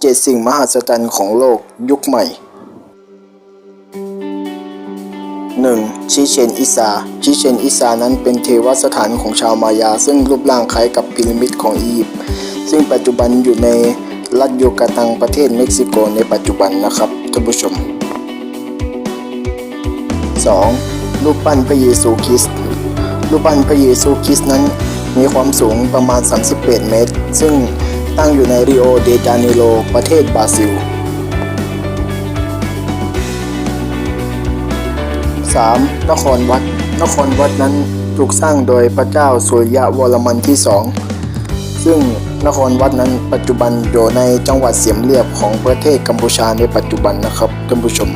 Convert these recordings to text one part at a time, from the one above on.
เจ็ดสิ่งมหัศจรรย์ของโลกยุคใหม่ 1. ชิเชนอิซา ชิเชนอิซานั้นเป็นเทวสถานของชาวมายา ซึ่งรูปร่างคล้ายกับพีระมิดของอียิปต์ ซึ่งปัจจุบันอยู่ในรัฐยูกาตังประเทศเม็กซิโกในปัจจุบันนะครับท่านผู้ชม 2. รูปปั้นพระเยซูคริสต์ รูปปั้นพระเยซูคริสต์นั้นมีความสูงประมาณ 38 เมตร ซึ่ง ตั้งอยู่ในริโอเดจาเนโรประเทศบราซิล 3. นครวัด นครวัดนั้นถูกสร้างโดยพระเจ้าสุริยะวรมันที่สอง ซึ่งนครวัดนั้นปัจจุบันอยู่ในจังหวัดเสียมเรียบของประเทศกัมพูชาในปัจจุบันนะครับท่านผู้ชม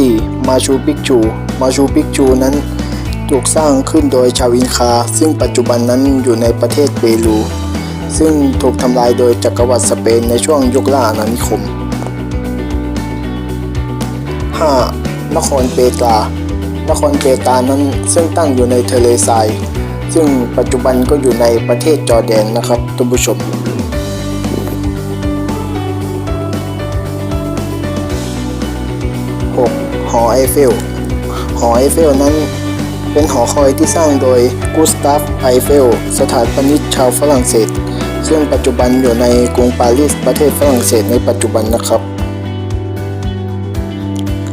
4. มาชูปิกจูมาชูปิกจูนั้น ถูกสร้างขึ้นโดยชาวอินคา ซึ่งปัจจุบันนั้นอยู่ในประเทศเปรู ซึ่งถูกทำลายโดยจักรวรรดิสเปนในช่วงยุคล่าอาณานิคม 5. นครเปตรานครเปตรานั้นซึ่งตั้งอยู่ในทะเลทราย ซึ่งปัจจุบันก็อยู่ในประเทศจอร์แดนนะครับท่านผู้ชม 6. หอไอเฟลหอไอเฟลนั้น เป็นหอคอยที่สร้างโดยกูสตาฟไอเฟลสถาปนิกชาวฝรั่งเศส ซึ่งปัจจุบันอยู่ในกรุงปารีสประเทศฝรั่งเศสในปัจจุบันนะครับ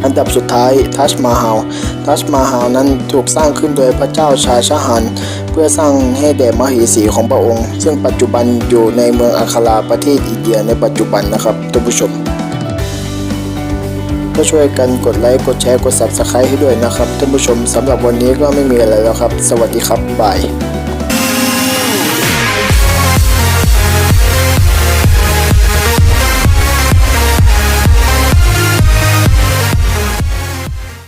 อันดับสุดท้ายทัชมาฮาลทัชมาฮาลนั้นถูกสร้างขึ้นโดยพระเจ้าชาชาฮันเพื่อสร้างให้แด่มเหสีของพระองค์ ซึ่งปัจจุบันอยู่ในเมืองอัคราประเทศอินเดียในปัจจุบันนะครับท่านผู้ชม ก็ช่วยกันกดไลค์กดแชร์กด subscribe ให้ด้วยนะครับท่านผู้ชมสำหรับวันนี้ก็ไม่มีอะไรแล้วครับ สวัสดีครับบาย